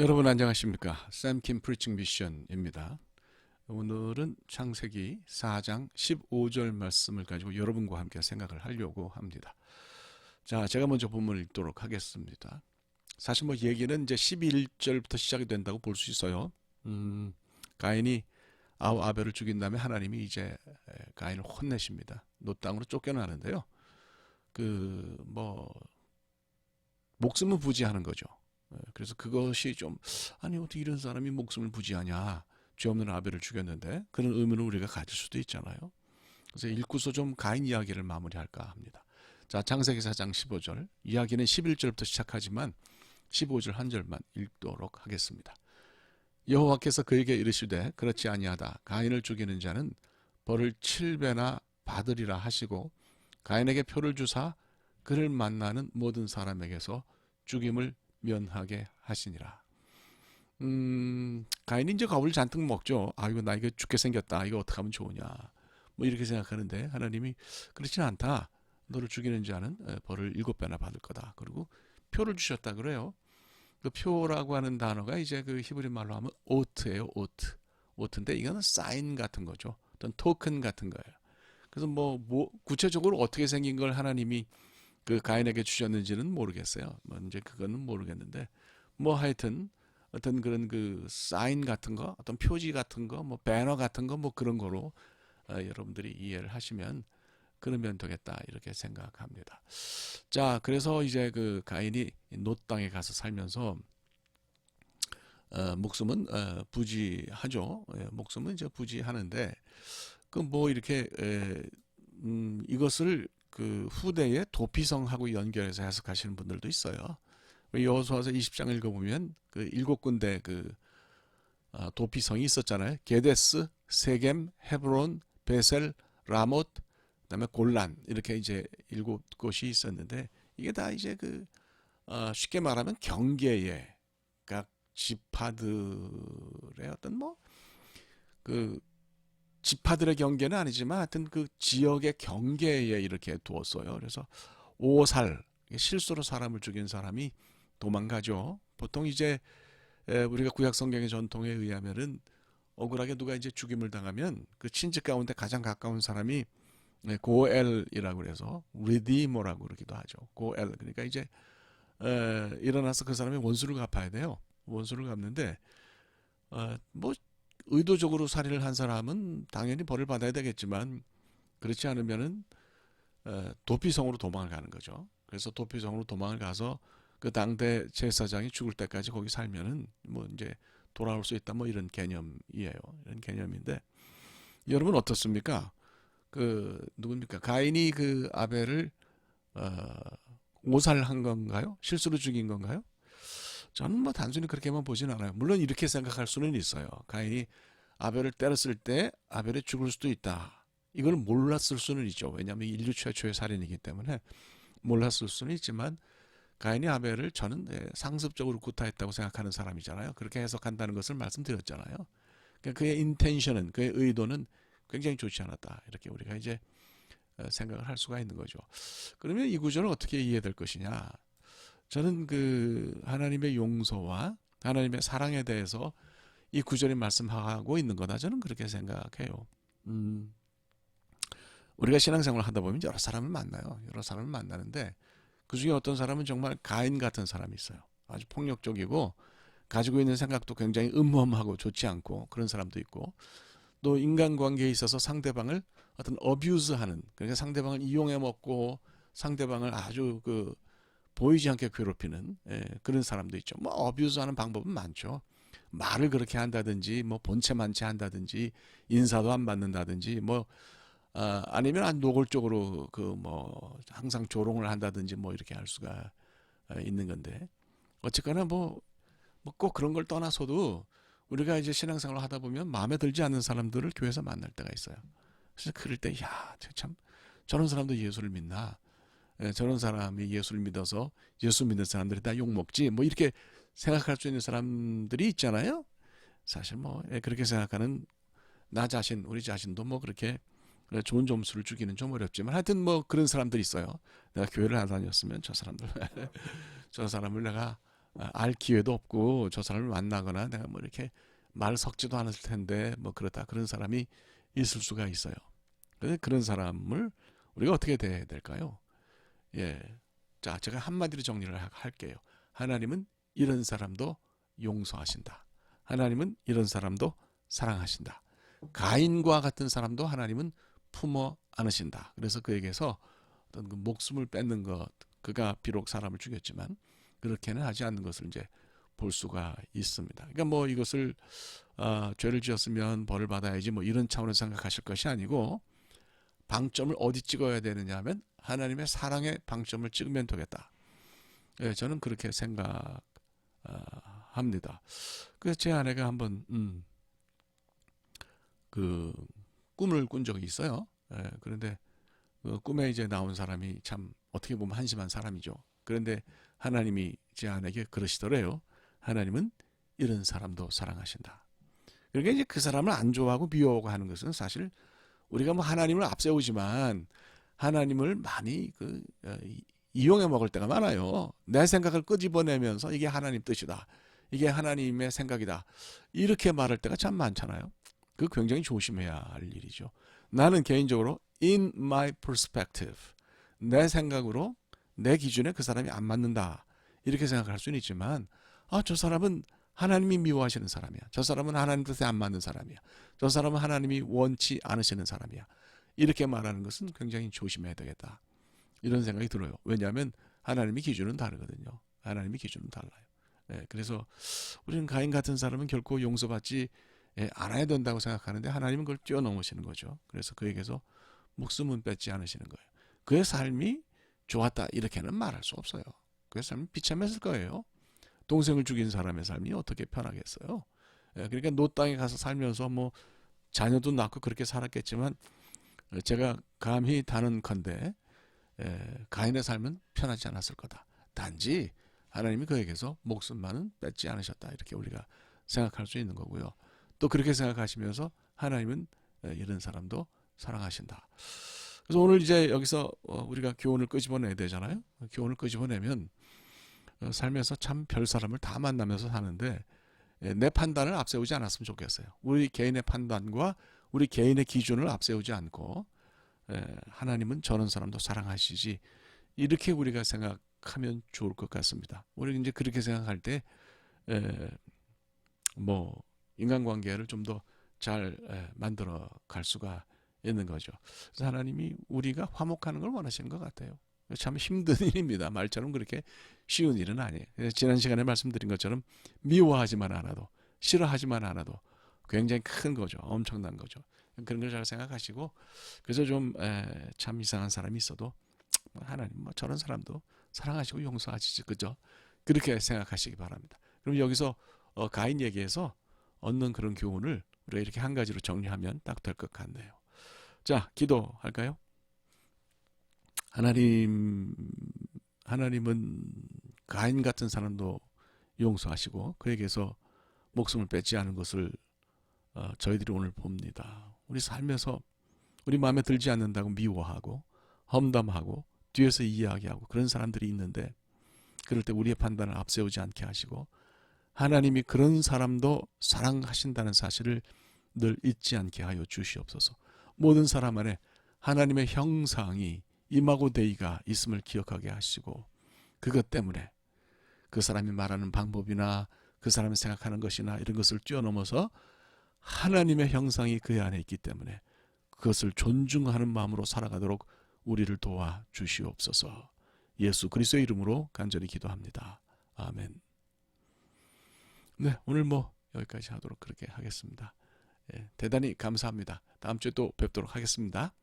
여러분 안녕하십니까? 샘킴 프리칭 미션입니다. 오늘은 창세기 4장 15절 말씀을 가지고 여러분과 함께 생각을 하려고 합니다. 자, 제가 먼저 본문을 읽도록 하겠습니다. 사실 뭐 얘기는 이제 11절부터 시작이 된다고 볼 수 있어요. 음, 가인이 아우 아벨을 죽인 다음에 하나님이 이제 가인을 혼내십니다. 노 땅으로 쫓겨나는데요. 그 뭐 목숨을 부지하는 거죠. 예, 그래서 그것이 좀 아니 어떻게 이런 사람이 목숨을 부지하냐 죄 없는 아벨을 죽였는데 그런 의문을 우리가 가질 수도 있잖아요. 그래서 읽고서 좀 가인 이야기를 마무리할까 합니다. 자 창세기 4장 15절 이야기는 11절부터 시작하지만 15절 한 절만 읽도록 하겠습니다. 여호와께서 그에게 이르시되 그렇지 아니하다 가인을 죽이는 자는 벌을 7배나 받으리라 하시고 가인에게 표를 주사 그를 만나는 모든 사람에게서 죽임을 면하게 하시니라. 음, 가인이 이제 겁을 잔뜩 먹죠. 아, 이거 나 이거 죽게 생겼다. 이거 어떻게 하면 좋으냐. 뭐 이렇게 생각하는데 하나님이 그렇지는 않다. 너를 죽이는 자는 벌을 일곱 배나 받을 거다. 그리고 표를 주셨다 그래요. 그 표라고 하는 단어가 이제 그 히브리 말로 하면 오트예요. 오트. 오트인데 이거는 사인 같은 거죠. 어떤 토큰 같은 거예요. 그래서 뭐, 뭐 구체적으로 어떻게 생긴 걸 하나님이 그 가인에게 주셨는지는 모르겠어요. 뭐 이제 그거는 모르겠는데 뭐 하여튼 어떤 그런 그 사인 같은 거, 어떤 표지 같은 거, 뭐 배너 같은 거 뭐 그런 거로 어, 여러분들이 이해를 하시면 그러면 되겠다 이렇게 생각합니다. 자, 그래서 이제 그 가인이 노 땅에 가서 살면서 어, 목숨은 어, 부지하죠. 예, 목숨은 이제 부지하는데 그 뭐 이렇게 에, 음, 이것을 그 후대의 도피성하고 연결해서 해석하시는 분들도 있어요. 여호수아서 20장 읽어보면 그 일곱 군데 그 아, 도피성이 있었잖아요. 게데스, 세겜, 헤브론, 베셀, 라못, 그다음에 골란 이렇게 이제 일곱 곳이 있었는데 이게 다 이제 그 어, 쉽게 말하면 경계의 각 지파들의 어떤 뭐 그 지파들의 경계는 아니지만 하여튼 그 지역의 경계에 이렇게 두었어요. 그래서 오살 실수로 사람을 죽인 사람이 도망가죠. 보통 이제 우리가 구약 성경의 전통에 의하면은 억울하게 누가 이제 죽임을 당하면 그 친지 가운데 가장 가까운 사람이 고엘이라고 그래서 리디모라고 그러기도 하죠. 고엘 그러니까 이제 에, 일어나서 그 사람이 원수를 갚아야 돼요. 원수를 갚는데 어, 뭐 의도적으로 살인을 한 사람은 당연히 벌을 받아야 되겠지만 그렇지 않으면은 어, 도피성으로 도망을 가는 거죠. 그래서 도피성으로 도망을 가서 그 당대 제사장이 죽을 때까지 거기 살면은 뭐 이제 돌아올 수 있다 뭐 이런 개념이에요. 이런 개념인데 여러분 어떻습니까? 그 누굽니까? 가인이 그 아벨을 어, 오살한 건가요? 실수로 죽인 건가요? 저는 뭐 단순히 그렇게만 보진 않아요. 물론 이렇게 생각할 수는 있어요. 가인이 아벨을 때렸을 때 아벨이 죽을 수도 있다. 이걸 몰랐을 수는 있죠. 왜냐하면 인류 최초의 살인이기 때문에 몰랐을 수는 있지만 가인이 아벨을 저는 예, 상습적으로 구타했다고 생각하는 사람이잖아요. 그렇게 해석한다는 것을 말씀드렸잖아요. 그러니까 그의 인텐션은 그의 의도는 굉장히 좋지 않았다. 이렇게 우리가 이제 어, 생각을 할 수가 있는 거죠. 그러면 이 구절을 어떻게 이해될 것이냐? 저는 그 하나님의 용서와 하나님의 사랑에 대해서 이 구절이 말씀하고 있는 거다. 저는 그렇게 생각해요. 음, 우리가 신앙생활을 하다 보면 여러 사람을 만나요. 여러 사람을 만나는데 그 중에 어떤 사람은 정말 가인 같은 사람이 있어요. 아주 폭력적이고 가지고 있는 생각도 굉장히 음험하고 좋지 않고 그런 사람도 있고 또 인간관계에 있어서 상대방을 어떤 어뷰즈하는 그러니까 상대방을 이용해 먹고 상대방을 아주 그 보이지 않게 괴롭히는 예, 그런 사람도 있죠. 뭐 어뷰즈하는 방법은 많죠. 말을 그렇게 한다든지 뭐 본체만 채 한다든지 인사도 안 받는다든지 뭐 아, 아니면 안 노골적으로 그 뭐 항상 조롱을 한다든지 뭐 이렇게 할 수가 아, 있는 건데 어쨌거나 뭐뭐꼭 그런 걸 떠나서도 우리가 이제 신앙생활을 하다 보면 마음에 들지 않는 사람들을 교회에서 만날 때가 있어요. 그래서 그럴 때 야 참 저런 사람도 예수를 믿나 예, 저런 사람이 예수를 믿어서 예수 믿는 사람들이 다 욕먹지 뭐 이렇게 생각할 수 있는 사람들이 있잖아요. 사실 뭐 예, 그렇게 생각하는 나 자신 우리 자신도 뭐 그렇게 좋은 점수를 주기는 좀 어렵지만 하여튼 뭐 그런 사람들이 있어요. 내가 교회를 안 다녔으면 저 사람들 저 사람을 내가 아, 알 기회도 없고 저 사람을 만나거나 내가 뭐 이렇게 말 섞지도 않았을 텐데 뭐 그렇다 그런 사람이 있을 수가 있어요. 근데 그런 사람을 우리가 어떻게 대해야 될까요? 예. 자, 제가 한마디로 정리를 하- 할게요. 하나님은 이런 사람도 용서하신다. 하나님은 이런 사람도 사랑하신다. 가인과 같은 사람도 하나님은 품어 안으신다. 그래서 그에게서 어떤 그 목숨을 뺏는 것, 그가 비록 사람을 죽였지만 그렇게는 하지 않는 것을 이제 볼 수가 있습니다. 그러니까 뭐 이것을 어, 죄를 지었으면 벌을 받아야지 뭐 이런 차원에서 생각하실 것이 아니고 방점을 어디 찍어야 되느냐 하면 하나님의 사랑의 방점을 찍으면 되겠다. 예, 저는 그렇게 생각합니다. 그래서 제 아내가 한번 음, 그 꿈을 꾼 적이 있어요. 예, 그런데 그 꿈에 이제 나온 사람이 참 어떻게 보면 한심한 사람이죠. 그런데 하나님이 제 아내에게 그러시더래요. 하나님은 이런 사람도 사랑하신다. 그러니까 이제 그 사람을 안 좋아하고 미워하고 하는 것은 사실 우리가 뭐 하나님을 앞세우지만 하나님을 많이 그 어, 이- 이용해 먹을 때가 많아요. 내 생각을 끄집어내면서 이게 하나님 뜻이다. 이게 하나님의 생각이다. 이렇게 말할 때가 참 많잖아요. 그 굉장히 조심해야 할 일이죠. 나는 개인적으로 in my perspective 내 생각으로 내 기준에 그 사람이 안 맞는다. 이렇게 생각할 수는 있지만 아, 저 사람은 하나님이 미워하시는 사람이야. 저 사람은 하나님 뜻에 안 맞는 사람이야. 저 사람은 하나님이 원치 않으시는 사람이야. 이렇게 말하는 것은 굉장히 조심해야 되겠다. 이런 생각이 들어요. 왜냐하면 하나님의 기준은 다르거든요. 하나님의 기준은 달라요. 네, 그래서 우리는 가인 같은 사람은 결코 용서받지 예, 않아야 된다고 생각하는데 하나님은 그걸 뛰어넘으시는 거죠. 그래서 그에게서 목숨은 뺏지 않으시는 거예요. 그의 삶이 좋았다 이렇게는 말할 수 없어요. 그의 삶이 비참했을 거예요. 동생을 죽인 사람의 삶이 어떻게 편하겠어요? 예, 그러니까 노 땅에 가서 살면서 뭐 자녀도 낳고 그렇게 살았겠지만 어, 제가 감히 다는컨대 예, 가인의 삶은 편하지 않았을 거다. 단지 하나님이 그에게서 목숨만은 뺏지 않으셨다. 이렇게 우리가 생각할 수 있는 거고요. 또 그렇게 생각하시면서 하나님은 예, 이런 사람도 사랑하신다. 그래서 오늘 이제 여기서 어, 우리가 교훈을 끄집어내야 되잖아요. 교훈을 끄집어내면 어, 살면서 참 별 사람을 다 만나면서 사는데 예, 내 판단을 앞세우지 않았으면 좋겠어요. 우리 개인의 판단과 우리 개인의 기준을 앞세우지 않고 예, 하나님은 저런 사람도 사랑하시지 이렇게 우리가 생각하면 좋을 것 같습니다. 우리 이제 그렇게 생각할 때 뭐 인간관계를 좀 더 잘 만들어 갈 수가 있는 거죠. 그래서 하나님이 우리가 화목하는 걸 원하시는 것 같아요. 참 힘든 일입니다. 말처럼 그렇게 쉬운 일은 아니에요. 지난 시간에 말씀드린 것처럼 미워하지만 않아도 싫어하지만 않아도 굉장히 큰 거죠. 엄청난 거죠. 그런 걸 잘 생각하시고 그래서 좀 참 이상한 사람이 있어도 하나님 뭐 저런 사람도 사랑하시고 용서하시지 그죠? 그렇게 생각하시기 바랍니다. 그럼 여기서 어, 가인 얘기에서 얻는 그런 교훈을 우리가 이렇게 한 가지로 정리하면 딱 될 것 같네요. 자, 기도할까요? 하나님, 하나님은 가인 같은 사람도 용서하시고 그에게서 목숨을 뺏지 않은 것을 어, 저희들이 오늘 봅니다. 우리 삶에서 우리 마음에 들지 않는다고 미워하고 험담하고 뒤에서 이야기하고 그런 사람들이 있는데 그럴 때 우리의 판단을 앞세우지 않게 하시고 하나님이 그런 사람도 사랑하신다는 사실을 늘 잊지 않게 하여 주시옵소서. 모든 사람 안에 하나님의 형상이 임하고 대의가 있음을 기억하게 하시고 그것 때문에 그 사람이 말하는 방법이나 그 사람이 생각하는 것이나 이런 것을 뛰어넘어서 하나님의 형상이 그 안에 있기 때문에 그것을 존중하는 마음으로 살아가도록 우리를 도와 주시옵소서. 예수 그리스도의 이름으로 간절히 기도합니다. 아멘. 네, 오늘 뭐 여기까지 하도록 그렇게 하겠습니다. 예, 대단히 감사합니다. 다음 주에 또 뵙도록 하겠습니다.